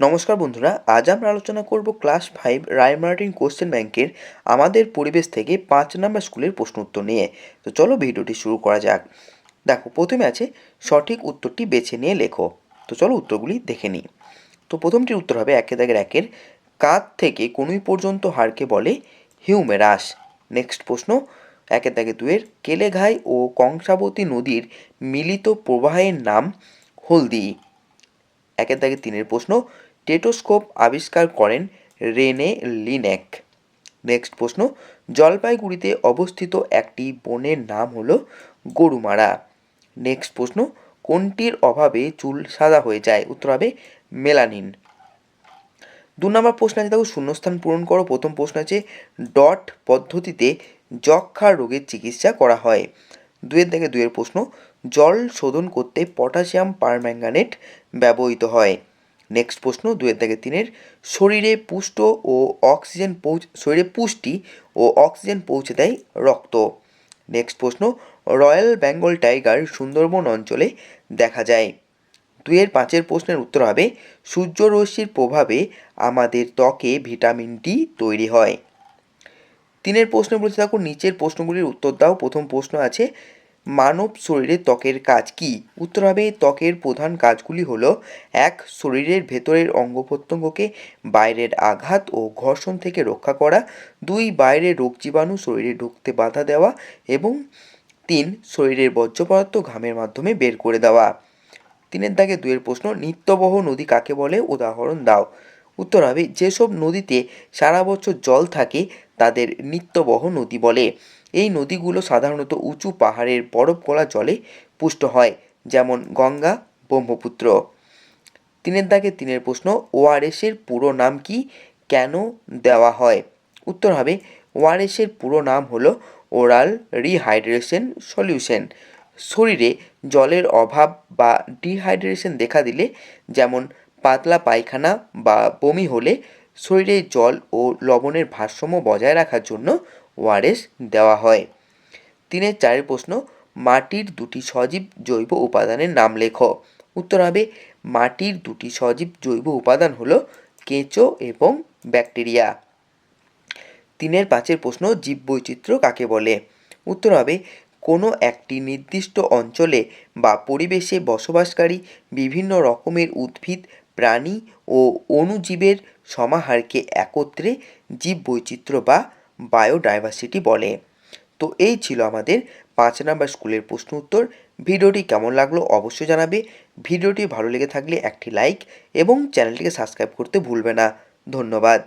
নমস্কার বন্ধুরা, আজ আমরা আলোচনা করব ক্লাস ফাইভ রায়মার্টিন কোশ্চেন ব্যাংকের আমাদের পরিবেশ থেকে পাঁচ নম্বর স্কুলের প্রশ্ন উত্তর নিয়ে। তো চলো ভিডিওটি শুরু করা যাক। দেখো, প্রথমে আছে সঠিক উত্তরটি বেছে নিয়ে লেখো। তো চলো উত্তরগুলি দেখে নিই। তো প্রথমটির উত্তর হবে একে দাগের একের। কাঁধ থেকে কনুই পর্যন্ত হাড়কে বলে হিউমেরাস। নেক্সট প্রশ্ন, একের দাগে দুয়ের কেলেঘাই ও কংসাবতী নদীর মিলিত প্রবাহের নাম হলদি। একের দাগে তিনের প্রশ্ন টেটোস্কোপ আবিষ্কার করেন রেনে লিনেক। নেক্সট প্রশ্ন, জলপাইগুড়িতে অবস্থিত একটি বনের নাম হলো গরুমারা। নেক্সট প্রশ্ন, কোনটির অভাবে চুল সাদা হয়ে যায়? উত্তর হবে মেলানিন। দু নম্বর প্রশ্ন আছে, দেখো শূন্যস্থান পূরণ করো। প্রথম প্রশ্ন আছে, ডট পদ্ধতিতে যক্ষা রোগের চিকিৎসা করা হয়। দুয়ের থেকে দুয়ের প্রশ্ন, জল শোধন করতে পটাশিয়াম পারম্যাঙ্গানেট ব্যবহৃত হয়। নেক্সট প্রশ্ন, দুয়ের থেকে তিনের, শরীরে পুষ্ট ও অক্সিজেন পৌঁছ, শরীরে পুষ্টি ও অক্সিজেন পৌঁছে দেয় রক্ত। নেক্সট প্রশ্ন, রয়্যাল বেঙ্গল টাইগার সুন্দরবন অঞ্চলে দেখা যায়। দুইয়ের পাঁচের প্রশ্নের উত্তর হবে, সূর্যরশ্মির প্রভাবে আমাদের ত্বকে ভিটামিন ডি তৈরি হয়। তিনের প্রশ্ন বলতে থাকো নিচের প্রশ্নগুলির উত্তর দাও, প্রথম প্রশ্ন আছে মানব শরীরে ত্বকের কাজ কি? উত্তর হবে, ত্বকের প্রধান কাজগুলি হলো, এক, শরীরের ভেতরের অঙ্গ প্রত্যঙ্গকে বাইরের আঘাত ও ঘর্ষণ থেকে রক্ষা করা, দুই, বাইরের রোগ জীবাণু শরীরে ঢুকতে বাধা দেওয়া এবং তিন, শরীরের বর্জ্য পদার্থ ঘামের মাধ্যমে বের করে দেওয়া। তিনের দাগে দুয়ের প্রশ্ন, নিত্যবহ নদী কাকে বলে? উদাহরণ দাও। উত্তর হবে, যেসব নদীতে সারা বছর জল থাকে, তাদের নিত্যবহ নদী বলে। এই নদীগুলো সাধারণত উঁচু পাহাড়ের বরফ গলা জলে পুষ্ট হয়, যেমন গঙ্গা, ব্রহ্মপুত্র। তিনের দাগে তিনের প্রশ্ন ওআরএসের পুরো নাম কি? কেন দেওয়া হয়? উত্তর হবে ওআরএসের পুরো নাম হলো ওরাল রিহাইড্রেশন সলিউশন। শরীরে জলের অভাব বা ডিহাইড্রেশন দেখা দিলে, যেমন পাতলা পায়খানা বা বমি হলে শরীরে জল ও লবণের ভারসাম্য বজায় রাখার জন্য ওআরএস দেওয়া হয়। তিনের চারের প্রশ্ন, মাটির দুটি সজীব জৈব উপাদানের নাম লেখো। উত্তর হবে, মাটির দুটি সজীব জৈব উপাদান হলো কেঁচো এবং ব্যাকটেরিয়া। তিনের পাঁচের প্রশ্ন, জীববৈচিত্র্য কাকে বলে? উত্তর হবে, কোনো একটি নির্দিষ্ট অঞ্চলে বা পরিবেশে বসবাসকারী বিভিন্ন রকমের উদ্ভিদ প্রাণী ও অণুজীবের সমাহারকে একত্রে জীববৈচিত্র্য বা বায়োডাইভার্সিটি বলে। তো এই ছিল আমাদের পাঁচ নাম্বার স্কুলের প্রশ্ন উত্তর। ভিডিওটি কেমন লাগল অবশ্যই জানাবে। ভিডিওটি ভালো লেগে থাকলে একটি লাইক এবং চ্যানেলটিকে সাবস্ক্রাইব করতে ভুলবে না। ধন্যবাদ।